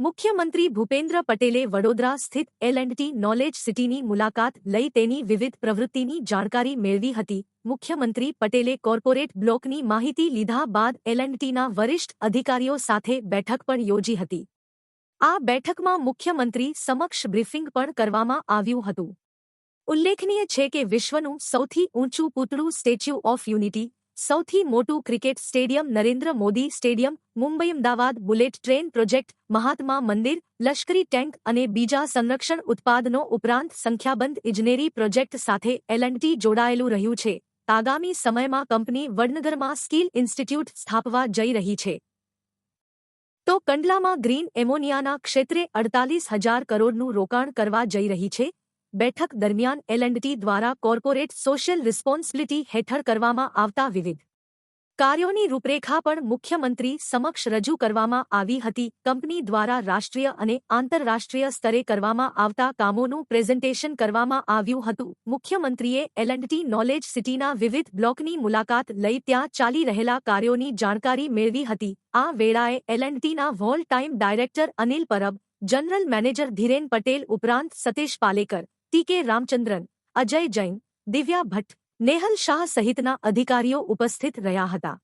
મુખ્યમંત્રી ભૂપેન્દ્ર પટેલે વડોદરા સ્થિત એલ એન્ડ ટી નોલેજ સિટીની મુલાકાત લઈ તેની વિવિધ પ્રવૃત્તિની જાણકારી મેળવી હતી. મુખ્યમંત્રી પટેલે કોર્પોરેટ બ્લોકની માહિતી લીધા બાદ એલ એન્ડ ટીના વરિષ્ઠ અધિકારીઓ સાથે બેઠક પણ યોજી હતી. આ બેઠકમાં મુખ્યમંત્રી સમક્ષ બ્રીફિંગ પણ કરવામાં આવ્યું હતું. ઉલ્લેખનીય છે કે વિશ્વનું સૌથી ઊંચું પૂતળું સ્ટેચ્યુ ઓફ યુનિટી સૌથી મોટું cricket stadium Narendra Modi stadium, Mumbai Ahmedabad bullet train project, Mahatma Mandir, લશ્કરી ટેન્ક અને બીજા સંરક્ષણ ઉત્પાદનો ઉપરાંત સંખ્યાબંધ ઇજનેરી પ્રોજેક્ટ સાથે એલએનટી જોડાયેલું રહ્યું છે. આગામી સમયમાં કંપની વડનગરમાં સ્કિલ ઇન્સ્ટિટ્યૂટ સ્થાપવા જઈ રહી છે. તો કંડલામાં ગ્રીન એમોનિયાના ક્ષેત્રે અડતાલીસ હજાર કરોડનું રોકાણ કરવા જઈ રહી છે. બેઠક દરમિયાન એલએન્ડટી દ્વારા કોર્પોરેટ સોશિયલ રિસ્પોન્સિબિલિટી હેઠળ કરવામાં આવતા વિવિધ કાર્યોની રૂપરેખા પણ મુખ્યમંત્રી સમક્ષ રજૂ કરવામાં આવી હતી. કંપની દ્વારા રાષ્ટ્રીય અને આંતરરાષ્ટ્રીય સ્તરે કરવામાં આવતા કામોનું પ્રેઝન્ટેશન કરવામાં આવ્યું હતું. મુખ્યમંત્રીએ એલએન્ડટી નોલેજ સિટીના વિવિધ બ્લોકની મુલાકાત લઈ ત્યાં ચાલી રહેલા કાર્યોની જાણકારી મેળવી હતી. આ વેળાએ એલએન્ડટીના whole time director Anil Parab, general manager Dhiren Patel ઉપરાંત સતીશ પાલેકર ટી કે રામચંદ્રન અજય જૈન દિવ્યા ભટ્ટ નેહલ શાહ સહિતના અધિકારીઓ ઉપસ્થિત રહ્યા હતા.